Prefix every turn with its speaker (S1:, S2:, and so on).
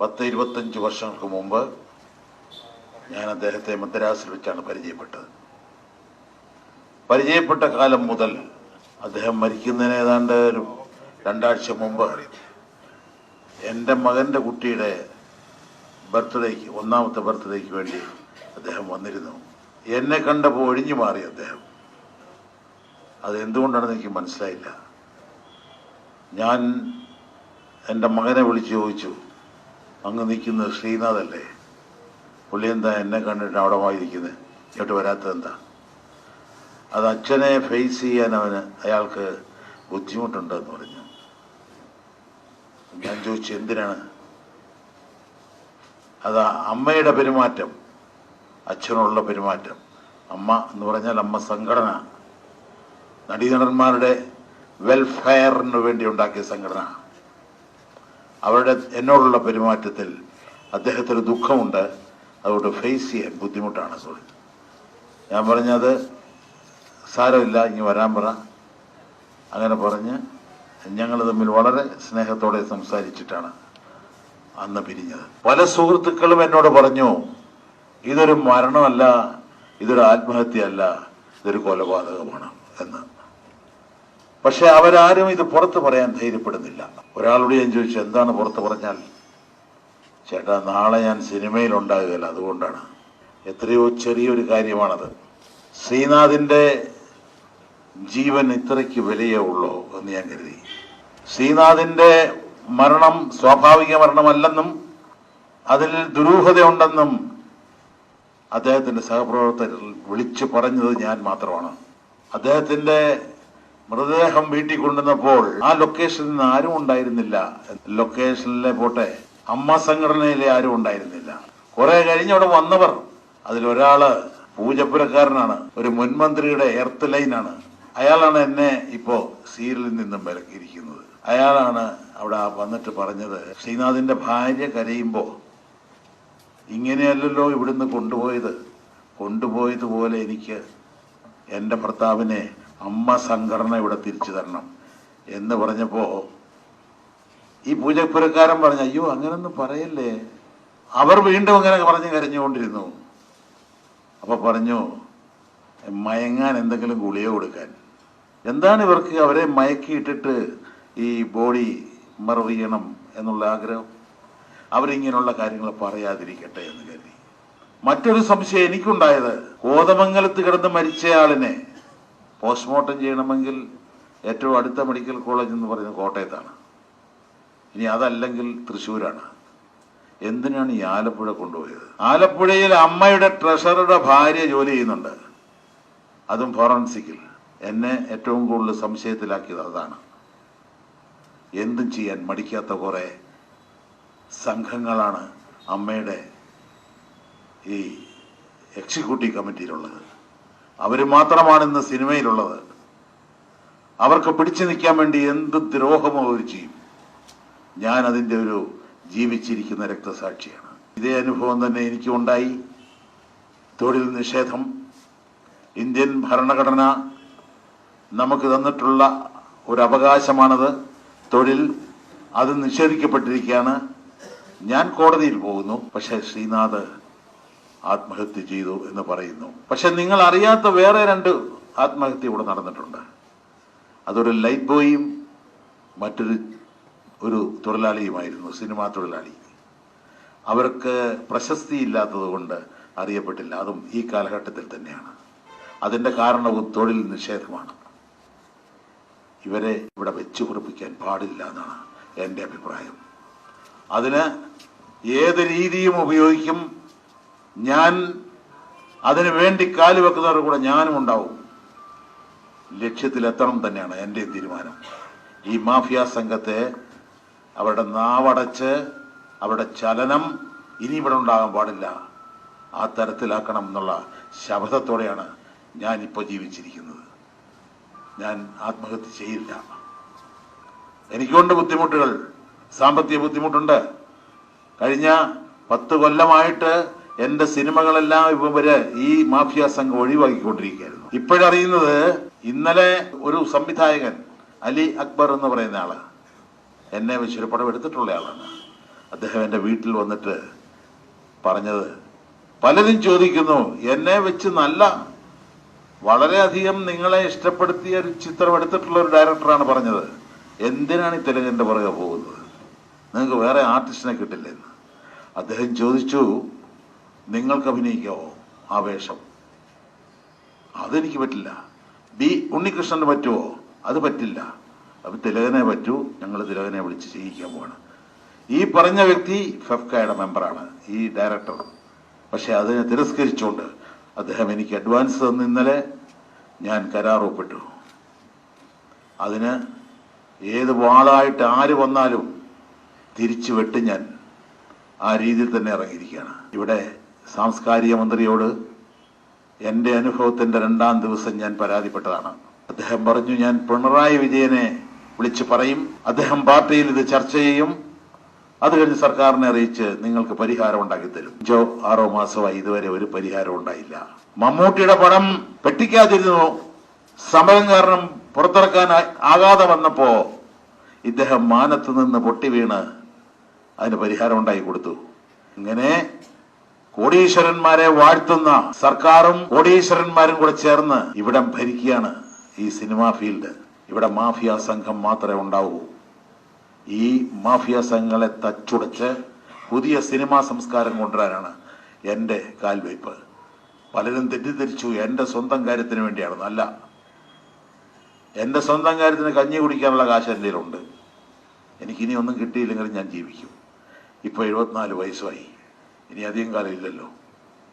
S1: പത്ത് ഇരുപത്തഞ്ച് വർഷങ്ങൾക്ക് മുമ്പ് ഞാൻ അദ്ദേഹത്തെ മദ്രാസിൽ വെച്ചാണ് പരിചയപ്പെട്ടത്. പരിചയപ്പെട്ട കാലം മുതൽ അദ്ദേഹം മരിക്കുന്നതിന് ഏതാണ്ട് ഒരു രണ്ടാഴ്ച മുമ്പ് എന്റെ മകന്റെ കുട്ടിയുടെ ബർത്ത്ഡേക്ക് ഒന്നാമത്തെ ബർത്ത്ഡേക്ക് വേണ്ടി അദ്ദേഹം വന്നിരുന്നു. എന്നെ കണ്ടപ്പോൾ ഒഴിഞ്ഞു മാറി അദ്ദേഹം. അത് എന്തുകൊണ്ടാണെന്ന് എനിക്ക് മനസ്സിലായില്ല. ഞാൻ എന്റെ മകനെ വിളിച്ചു ചോദിച്ചു അങ്ങ് നിൽക്കുന്നത് ശ്രീനാഥല്ലേ? പുള്ളി എന്താ എന്നെ കണ്ടിട്ട് അവിടെ വായിരിക്കുന്നത് ഇങ്ങോട്ട് വരാത്തത് എന്താ അത് അച്ഛനെ ഫേസ് ചെയ്യാൻ അവന് അയാൾക്ക് ബുദ്ധിമുട്ടുണ്ടെന്ന് പറഞ്ഞു. ഞാൻ ചോദിച്ചു എന്തിനാണ്? അത് അമ്മയുടെ പെരുമാറ്റം അച്ഛനുള്ള പെരുമാറ്റം. അമ്മ എന്ന് പറഞ്ഞാൽ അമ്മ സംഘടന. നടീനടന്മാരുടെ വെൽഫെയറിന് വേണ്ടി ഉണ്ടാക്കിയ സംഘടന. അവരുടെ എന്നോടുള്ള പെരുമാറ്റത്തിൽ അദ്ദേഹത്തിന് ദുഃഖമുണ്ട്. അതുകൊണ്ട് ഫേസ് ചെയ്യാൻ ബുദ്ധിമുട്ടാണ്. സോറി ഞാൻ പറഞ്ഞത് സാരമില്ല ഇനി വരാൻ പറ. അങ്ങനെ പറഞ്ഞ് ഞങ്ങൾ തമ്മിൽ വളരെ സ്നേഹത്തോടെ സംസാരിച്ചിട്ടാണ് അന്ന് പിരിഞ്ഞത്. പല സുഹൃത്തുക്കളും എന്നോട് പറഞ്ഞു ഇതൊരു മരണമല്ല ഇതൊരു ആത്മഹത്യയല്ല ഇതൊരു കൊലപാതകമാണ് എന്ന്. പക്ഷെ അവരാരും ഇത് പുറത്ത് പറയാൻ ധൈര്യപ്പെടുന്നില്ല. ഒരാളോട് ഞാൻ ചോദിച്ചു എന്താണ് പുറത്ത് പറഞ്ഞാൽ? ചേട്ടാ നാളെ ഞാൻ സിനിമയിൽ ഉണ്ടാകുകയില്ല അതുകൊണ്ടാണ്. എത്രയോ ചെറിയൊരു കാര്യമാണത്. ശ്രീനാഥിന്റെ ജീവൻ ഇത്രയ്ക്ക് വിലയേ ഉള്ളോ എന്ന് ഞാൻ കരുതി. ശ്രീനാഥിന്റെ മരണം സ്വാഭാവിക മരണമല്ലെന്നും അതിൽ ദുരൂഹതയുണ്ടെന്നും അദ്ദേഹത്തിന്റെ സഹപ്രവർത്തകർ വിളിച്ചു പറഞ്ഞത് ഞാൻ മാത്രമാണ്. അദ്ദേഹത്തിന്റെ മൃതദേഹം വീട്ടിൽ കൊണ്ടുവന്നപ്പോൾ ആ ലൊക്കേഷനിൽ നിന്ന് ആരും ഉണ്ടായിരുന്നില്ല. ലൊക്കേഷനിലെ പോട്ടെ അമ്മ സംഘടനയിലെ ആരും ഉണ്ടായിരുന്നില്ല. കുറെ കഴിഞ്ഞ് അവിടെ വന്നവർ അതിലൊരാൾ പൂജപ്പുരക്കാരനാണ് ഒരു മുൻമന്ത്രിയുടെ എർത്ത് ലൈനാണ് അയാളാണ് എന്നെ ഇപ്പോ സീരിയലിൽ നിന്നും വിലക്കിയിരിക്കുന്നത്. അയാളാണ് അവിടെ വന്നിട്ട് പറഞ്ഞത് ശ്രീനാഥിന്റെ ഭാര്യ കരയുമ്പോ ഇങ്ങനെയല്ലല്ലോ ഇവിടുന്ന് കൊണ്ടുപോയത്. കൊണ്ടുപോയതുപോലെ എനിക്ക് എന്റെ ഭർത്താവിനെ അമ്മ സംഘടന ഇവിടെ തിരിച്ചു തരണം എന്ന് പറഞ്ഞപ്പോ ഈ പൂജപ്പുരക്കാരൻ പറഞ്ഞു അയ്യോ അങ്ങനൊന്നും പറയല്ലേ? അവർ വീണ്ടും അങ്ങനെ പറഞ്ഞ് കരഞ്ഞുകൊണ്ടിരുന്നു. അപ്പൊ പറഞ്ഞു മയങ്ങാൻ എന്തെങ്കിലും ഗുളിക കൊടുക്കാൻ. എന്താണ് ഇവർക്ക് അവരെ മയക്കിയിട്ടിട്ട് ഈ ബോഡി മറവ് ചെയ്യണം എന്നുള്ള ആഗ്രഹം? അവരിങ്ങനെയുള്ള കാര്യങ്ങൾ പറയാതിരിക്കട്ടെ എന്ന് കരുതി. മറ്റൊരു സംശയം എനിക്കുണ്ടായത് കോതമംഗലത്ത് കിടന്ന് മരിച്ചയാളിനെ പോസ്റ്റ്മോർട്ടം ചെയ്യണമെങ്കിൽ ഏറ്റവും അടുത്ത മെഡിക്കൽ കോളേജ് എന്ന് പറയുന്നത് കോട്ടയത്താണ്. ഇനി അതല്ലെങ്കിൽ തൃശ്ശൂരാണ്. എന്തിനാണ് ഈ ആലപ്പുഴ കൊണ്ടുപോയത്? ആലപ്പുഴയിൽ അമ്മയുടെ ട്രഷറുടെ ഭാര്യ ജോലി ചെയ്യുന്നുണ്ട്. അതും ഫോറൻസിക്കിൽ. എന്നെ ഏറ്റവും കൂടുതൽ സംശയത്തിലാക്കിയത് അതാണ്. എന്തും ചെയ്യാൻ മടിക്കാത്ത കുറെ സംഘങ്ങളാണ് അമ്മയുടെ ഈ എക്സിക്യൂട്ടീവ് കമ്മിറ്റിയിലുള്ളത് അവർ മാത്രമാണ് ഇന്ന് സിനിമയിലുള്ളത്. അവർക്ക് പിടിച്ചു നിൽക്കാൻ വേണ്ടി എന്ത് ദ്രോഹമോ അവർ ചെയ്യും. ഞാൻ അതിന്റെ ഒരു ജീവിച്ചിരിക്കുന്ന രക്തസാക്ഷിയാണ്. ഇതേ അനുഭവം തന്നെ എനിക്കുണ്ടായി തൊഴിൽ നിഷേധം ഇന്ത്യൻ ഭരണഘടന നമുക്ക് തന്നിട്ടുള്ള ഒരു അവകാശമാണത് തൊഴിൽ അത് നിഷേധിക്കപ്പെട്ടിരിക്കുകയാണ്. ഞാൻ കോടതിയിൽ പോകുന്നു. പക്ഷേ ശ്രീനാഥ് ആത്മഹത്യ ചെയ്തു എന്ന് പറയുന്നു. പക്ഷെ നിങ്ങൾ അറിയാത്ത വേറെ രണ്ട് ആത്മഹത്യ ഇവിടെ നടന്നിട്ടുണ്ട്. അതൊരു ലൈറ്റ് ബോയും മറ്റൊരു ഒരു തൊഴിലാളിയുമായിരുന്നു സിനിമാ തൊഴിലാളി. അവർക്ക് പ്രശസ്തി ഇല്ലാത്തത് കൊണ്ട് അറിയപ്പെട്ടില്ല. അതും ഈ കാലഘട്ടത്തിൽ തന്നെയാണ്. അതിന്റെ കാരണവും തൊഴിൽ നിഷേധമാണ്. ഇവരെ ഇവിടെ വെച്ചു കുറിപ്പിക്കാൻ പാടില്ല എന്നാണ് എന്റെ അഭിപ്രായം. അതിന് ഏത് രീതിയും ഉപയോഗിക്കും ഞാൻ അതിനു വേണ്ടി കാലുവെക്കുന്നവരുടെ കൂടെ ഞാനും ഉണ്ടാവും. ലക്ഷ്യത്തിലെത്തണം തന്നെയാണ് എന്റെ തീരുമാനം. ഈ മാഫിയ സംഘത്തെ അവരുടെ നാവടച്ച് അവരുടെ ചലനം ഇനി ഇവിടെ ഉണ്ടാകാൻ പാടില്ല. ആ തരത്തിലാക്കണം എന്നുള്ള ശബ്ദത്തോടെയാണ് ഞാൻ ഇപ്പോൾ ജീവിച്ചിരിക്കുന്നത്. ഞാൻ ആത്മഹത്യ ചെയ്യില്ല. എനിക്കുണ്ട് ബുദ്ധിമുട്ടുകൾ. സാമ്പത്തിക ബുദ്ധിമുട്ടുണ്ട്. കഴിഞ്ഞ പത്ത് കൊല്ലമായിട്ട് എന്റെ സിനിമകളെല്ലാം ഇവർ ഈ മാഫിയ സംഘം ഒഴിവാക്കിക്കൊണ്ടിരിക്കുകയായിരുന്നു. ഇപ്പോഴറിയുന്നത് ഇന്നലെ ഒരു സംവിധായകൻ അലി അക്ബർ എന്ന് പറയുന്ന ആൾ. എന്നെ വെച്ചൊരു പടം എടുത്തിട്ടുള്ള ആളാണ്. അദ്ദേഹം എന്റെ വീട്ടിൽ വന്നിട്ട് പറഞ്ഞത് പലരും ചോദിക്കുന്നു എന്നെ വെച്ച് നല്ല വളരെയധികം നിങ്ങളെ ഇഷ്ടപ്പെടുത്തിയ ഒരു ചിത്രം എടുത്തിട്ടുള്ള ഒരു ഡയറക്ടറാണ് പറഞ്ഞത്. എന്തിനാണ് ഈ തെലുങ്കിന്റെ പുറകെ പോകുന്നത്? നിങ്ങൾക്ക് വേറെ ആർട്ടിസ്റ്റിനെ കിട്ടില്ലെന്ന്. അദ്ദേഹം ചോദിച്ചു നിങ്ങൾക്ക് അഭിനയിക്കാവോ ആ വേഷം അതെനിക്ക് പറ്റില്ല. ബി ഉണ്ണികൃഷ്ണന് പറ്റുമോ അത് പറ്റില്ല. അപ്പൊ തിലകനെ പറ്റൂ. ഞങ്ങൾ തിലകനെ വിളിച്ച് ചെയ്യിക്കാൻ പോവാണ്. ഈ പറഞ്ഞ വ്യക്തി ഫെഫ്കയുടെ മെമ്പറാണ്. ഈ ഡയറക്ടർ. പക്ഷെ അതിനെ തിരസ്കരിച്ചുകൊണ്ട് അദ്ദേഹം എനിക്ക് അഡ്വാൻസ് തന്ന ഇന്നലെ. ഞാൻ കരാർ ഒപ്പിട്ടു അതിന് ഏത് വാളായിട്ട് ആര് വന്നാലും തിരിച്ചു വെട്ട് ഞാൻ ആ രീതിയിൽ തന്നെ ഇറങ്ങിയിരിക്കുകയാണ്. ഇവിടെ സാംസ്കാരിക മന്ത്രിയോട് എന്റെ അനുഭവത്തിന്റെ രണ്ടാം ദിവസം ഞാൻ പരാതിപ്പെട്ടതാണ്. അദ്ദേഹം പറഞ്ഞു ഞാൻ പിണറായി വിജയനെ വിളിച്ചു പറയും. അദ്ദേഹം പാർട്ടിയിൽ ഇത് ചർച്ച ചെയ്യും. അത് കഴിഞ്ഞ് സർക്കാരിനെ അറിയിച്ച് നിങ്ങൾക്ക് പരിഹാരം ഉണ്ടാക്കി തരും അഞ്ചോ ആറോ മാസമായി ഇതുവരെ ഒരു പരിഹാരം ഉണ്ടായില്ല. മമ്മൂട്ടിയുടെ പടം പെട്ടിക്കാതിരുന്നു സമയം കാരണം പുറത്തിറക്കാൻ ആകാതെ വന്നപ്പോ ഇദ്ദേഹം മാനത്ത് നിന്ന് പൊട്ടി വീണ് അതിന് പരിഹാരം ഉണ്ടാക്കി കൊടുത്തു. ഇങ്ങനെ കോടീശ്വരന്മാരെ വാഴ്ത്തുന്ന സർക്കാരും കോടീശ്വരന്മാരും കൂടെ ചേർന്ന് ഇവിടെ ഭരിക്കുകയാണ് ഈ സിനിമാ ഫീൽഡ്. ഇവിടെ മാഫിയ സംഘം മാത്രമേ ഉണ്ടാവൂ. ഈ മാഫിയ സംഘങ്ങളെ തച്ചുടച്ച് പുതിയ സിനിമാ സംസ്കാരം കൊണ്ടുവരാനാണ് എന്റെ കാൽവയ്പ് പലരും തെറ്റിദ്ധരിച്ചു എന്റെ സ്വന്തം കാര്യത്തിന് വേണ്ടിയാണെന്ന് അല്ല എന്റെ സ്വന്തം കാര്യത്തിന് കഞ്ഞി കുടിക്കാനുള്ള കാശ് എന്റെ കയ്യിലുണ്ട്. എനിക്കിനി ഒന്നും കിട്ടിയില്ലെങ്കിലും ഞാൻ ജീവിക്കും. ഇപ്പോൾ എഴുപത്തിനാല് വയസ്സായി. ഇനി അധികം കാലം ഇല്ലല്ലോ.